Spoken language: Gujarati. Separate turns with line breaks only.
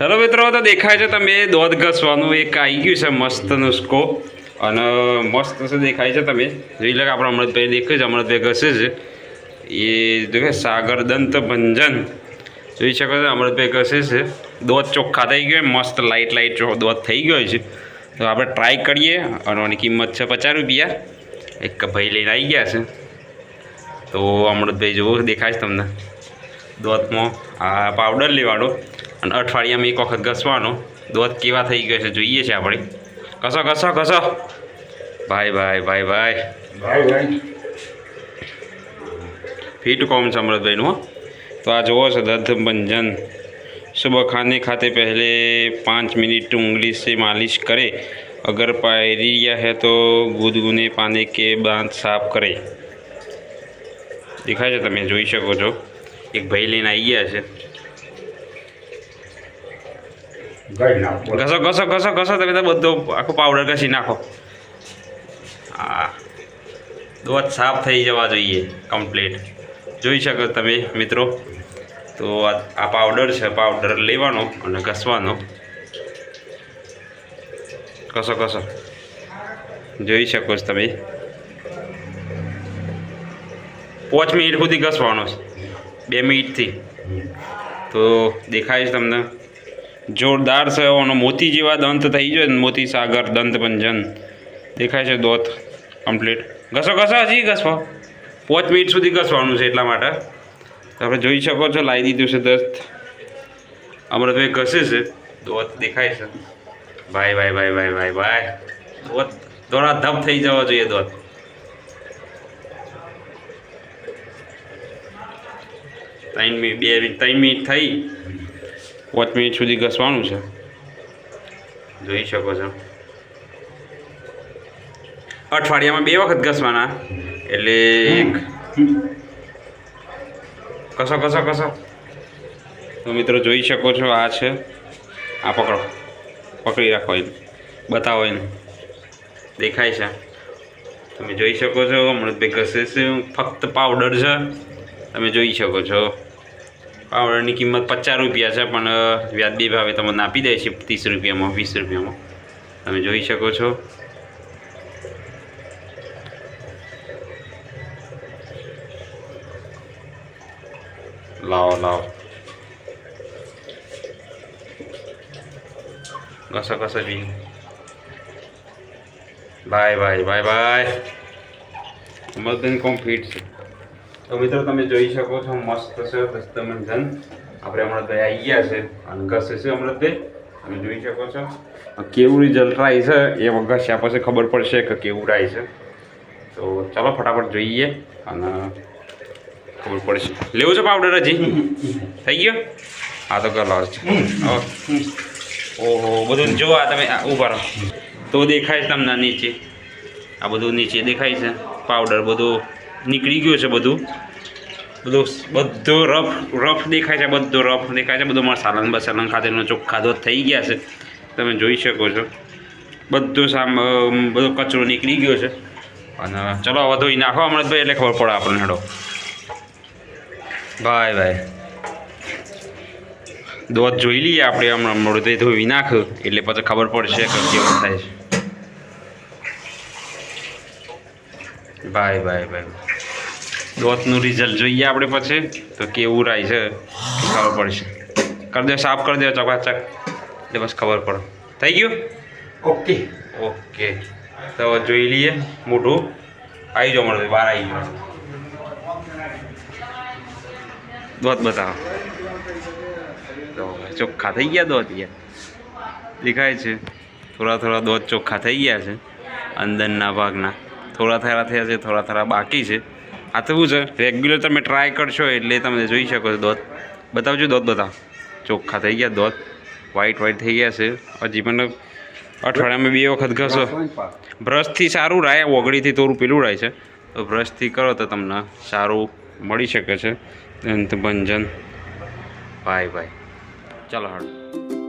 ચલો મિત્રો, તો દેખાય છે તમે દોધ ઘસવાનું એક આવી ગયું છે મસ્ત નુસ્કો અને મસ્ત છે દેખાય છે તમે. જોઈ લે આપણે અમૃતભાઈ દેખાય છે, અમૃતભાઈ ઘસે છે. એ જો કે સાગર દંત ભંજન. જોઈ શકો છો, અમૃતભાઈ ઘસે છે. દોધ ચોખ્ખા થઈ ગયો, મસ્ત લાઇટ લાઇટ દોધ થઈ ગયો છે. તો આપણે ટ્રાય કરીએ. અને આની કિંમત છે પચાસ રૂપિયા. એક ભાઈ લઈને આવી ગયા છે. તો અમૃતભાઈ જુઓ, દેખાય છે તમને? દોધમાં આ પાવડર લેવાનો. અને અઠવાડિયામાં એક વખત ઘસવાનો દોધ કેવા થઈ ગયો છે જોઈએ છે આપણે કસો કસો કસો ભાઈ ભાઈ ભાઈ ભાઈ
ભાઈ ભાઈ
ફીટ કોમ છે અમૃતભાઈનું હો તો આ જુઓ છે દર્દ ભંજન सुबह खाने खाते पहले पाँच मिनट उंगली से मालिश करें अगर पायरिया है तो गुदगुने पानी के दांत साफ करें દેખાય છે તમે જોઈ શકો છો એક ભાઈ લઈને આવી ગયા છે ઘસો ઘસો ઘસો ઘસો, તમે તો બધો આખો પાવડર ઘસી નાખો. હા દોધ સાફ થઈ જવા જોઈએ કમ્પ્લીટ જોઈ શકો તમે મિત્રો, તો આ પાવડર છે પાવડર લેવાનો અને ઘસવાનો. કસો કસો જોઈ શકો છો તમે. પાંચ મિનિટ સુધી ઘસવાનો છે. બે મિનિટથી. તો દેખાય છે તમને? જોરદાર છે એનો મોતી જેવા દંત થઈ ગયો મોતી સાગર દંત પંજન દેખાય છે દોત કમ્પ્લીટ ઘસો ઘસો, હજી ઘસવા પાંચ મિનિટ સુધી ઘસવાનું છે એટલા માટે. તમે જોઈ શકો છો, લાવી દીધું છે દસ્ત. અમૃતભાઈ ઘસે છે. દોત દેખાય છે. ભાઈ ભાઈ ભાઈ ભાઈ ભાઈ ભાઈ. દોત દોડા ધપ થઈ જવા જોઈએ દોત. ત્રણ મિનિટ, બે મિનિટ, ત્રણ મિનિટ થઈ. પાંચ મિનિટ સુધી ઘસવાનું છે. જોઈ શકો છો. અઠવાડિયામાં બે વખત ઘસવાના. એટલે એક. કસો કસો કસો. તો મિત્રો જોઈ શકો છો, આ છે. આ પકડો. પકડી રાખો એને. બતાવો એને. દેખાય છે. તમે જોઈ શકો છો, અમૃતભાઈ ઘસે છે, ફક્ત પાવડર છે. તમે જોઈ શકો છો. પાવડરની કિંમત પચાસ રૂપિયા છે, પણ વ્યાજબી ભાવે તમને આપી દે છે, ત્રીસ રૂપિયામાં, વીસ રૂપિયામાં. તમે જોઈ શકો છો. લાવો લાવો. ઘસો ઘસો બી બાય બાય બાય બાય. મદન કોમ્ફીટ છે. તો મિત્રો તમે જોઈ શકો છો મસ્ત છે દસ્તમંજન આપણે હમણાં તો આવી ગયા છે અને ઘસે છે હમણાં તે તમે જોઈ શકો છો. કેવું રિઝલ્ટ રાય છે એ ઘસ્યા પછી ખબર પડશે કે કેવું રાય છે. તો ચાલો ફટાફટ જોઈએ અને ખબર પડશે. લેવું છે પાવડર હજી? થઈ ગયો? હા તો કલર છે. ઓહો. બધું જોવા તમે ઊભા રહો. તો દેખાય છે તમને નીચે. આ બધું નીચે દેખાય છે પાવડર બધું. નીકળી ગયું છે બધું. બધું બધો રફ રફ દેખાય છે, બધો રફ દેખાય છે, બધું મસાલા બસાલા ખાતેનો ચોખ્ખા ધોધ થઈ ગયા છે. તમે જોઈ શકો છો. બધો સામ બધો કચરો નીકળી ગયો છે. અને ચલો હવે ધોઈ નાખો હમણાં ભાઈ એટલે ખબર પડે આપણને હેડો. ભાઈ ભાઈ. દોધ જોઈ લઈએ આપણે હમણાં તો ધોઈ નાખ, એટલે પછી ખબર પડશે કે કેવું થાય છે. ભાઈ ભાઈ ભાઈ. દોતનું રિઝલ્ટ જોઈએ આપણે પછી તો કેવું રાય છે ખબર પડશે. કરી દે સાફ કરી દે ચકાચક. એટલે બસ ખબર પડે. થઈ ગયું?
ઓકે.
ઓકે. તો જોઈ લઈએ. મોઢું આવી જાઓ મળે બહાર આવી જાઓ દોત બતાવો. તો ચોખ્ખા થઈ ગયા દોત યાર. દેખાય છે. થોડા થોડા દોત ચોખ્ખા થઈ ગયા છે. અંદરના ભાગના. થોડા થોડા થયા છે, થોડા થોડા બાકી છે. આ શું છે રેગ્યુલર તમે ટ્રાય કરશો એટલે તમે જોઈ શકો છો દોત. બતાવજો દોત બધા ચોખ્ખા થઈ ગયા દોત. વ્હાઈટ વ્હાઈટ થઈ ગયા છે. હજી પણ અઠવાડિયામાં બે વખત ઘસો. બ્રશથી સારું રાય, ઓગળીથી થોડું પેલું રાય છે. તો બ્રશથી કરો તો તમને સારું મળી શકે છે. દંત ભંજન. ભાઈ ભાઈ ચાલો હાડ